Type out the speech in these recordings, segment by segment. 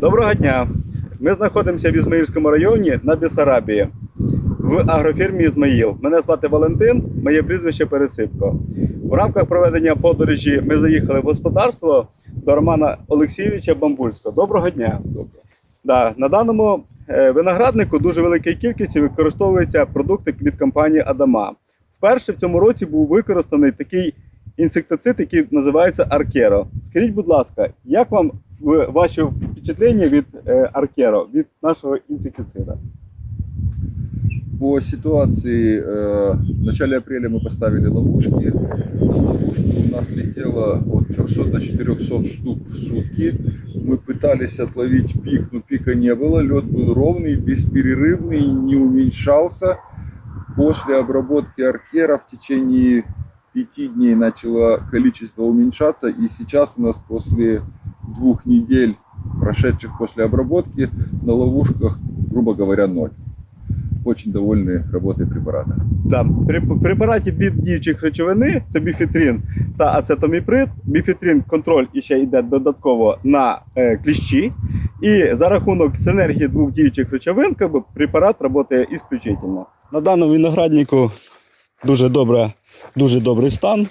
Доброго дня. Ми знаходимося в Ізмаїльському районі на Бісарабії в агрофірмі Ізмаїл. Мене звати Валентин, моє прізвище Пересипко. У рамках проведення подорожі ми заїхали в господарство до Романа Олексійовича Бамбульського. Доброго дня. Да, на даному е, винограднику дуже великій кількості використовуються продукти від компанії Адама. Вперше в цьому році був використаний такий інсектицид, який називається Аркеро. Скажіть, будь ласка, як вам ваші впечатлення від е, Аркеро, від нашого інсектицида? По ситуации, э, в начале апреля мы поставили ловушки. На ловушку у нас летело от 300 до 400 штук в сутки. Мы пытались отловить пик, но пика не было. Лед был ровный, бесперерывный, не уменьшался. После обработки аркера в течение пяти дней начало количество уменьшаться. И сейчас у нас после двух недель, прошедших после обработки, на ловушках, грубо говоря, ноль очень довольны работой препарата. Да, препараті дві діючих речовини це біфітрин та ацетоміприд. Біфітрин контроль і ще йде додатково на е, кліщі. І за рахунок синергії двох діючих речовин, как би, препарат працює ісключительно. На даному винограднику дуже добре, дуже добрий стан.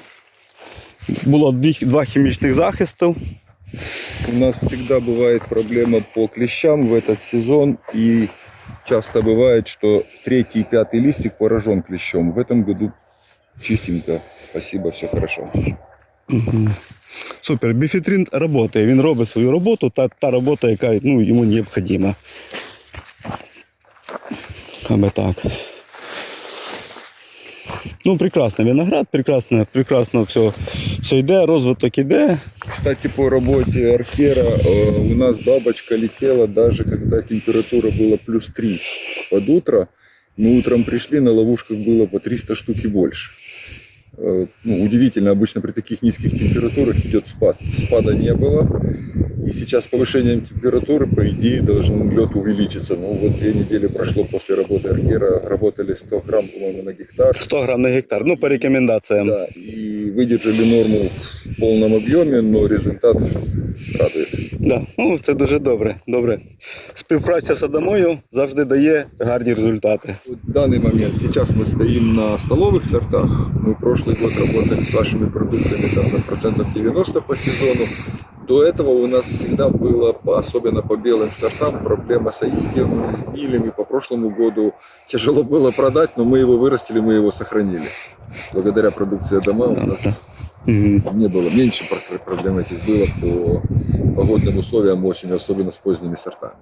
Було дві, два хімічних захисту. У нас всегда бывает проблема по клещам в этот сезон, и часто бывает, что третий и пятый листик поражен клещом. В этом году чистенько. Спасибо, все хорошо. Супер, біфітрин працює, він робить свою роботу, та, та робота, яка ну, йому необхідна. Аби так. Ну, прекрасно, виноград, прекрасно, прекрасно все, все йде, розвиток іде. Кстати, по работе аркера э, у нас бабочка летела даже когда температура была плюс 3 под утро. Мы утром пришли, на ловушках было по 300 штук и больше. Э, ну, удивительно, обычно при таких низких температурах идет спад. Спада не было. И сейчас с повышением температуры, по идее, должен лед увеличиться. Ну вот две недели прошло после работы аркера, работали 100 грамм, по-моему, на гектар. 100 грам на гектар, ну, по рекомендаціям. Да, и выдержали норму в полном объеме, но результат радует. Да. Ну, це дуже добре. добре. Співпраця з Адамою завжди дає гарні результати. Вот в данный момент сейчас мы стоим на столовых сортах. Мы прошлый год работали с вашими продуктами там, на процентов 90 по сезону. До этого у нас всегда было, по- особенно по белым сортам, проблема с аидиумом, с гнилями. По прошлому году тяжело было продать, но мы его вырастили, мы его сохранили. Благодаря продукции дома у нас Мгм. не было, меньше про- проблем этих было по погодным условиям осенью, особенно с поздними сортами.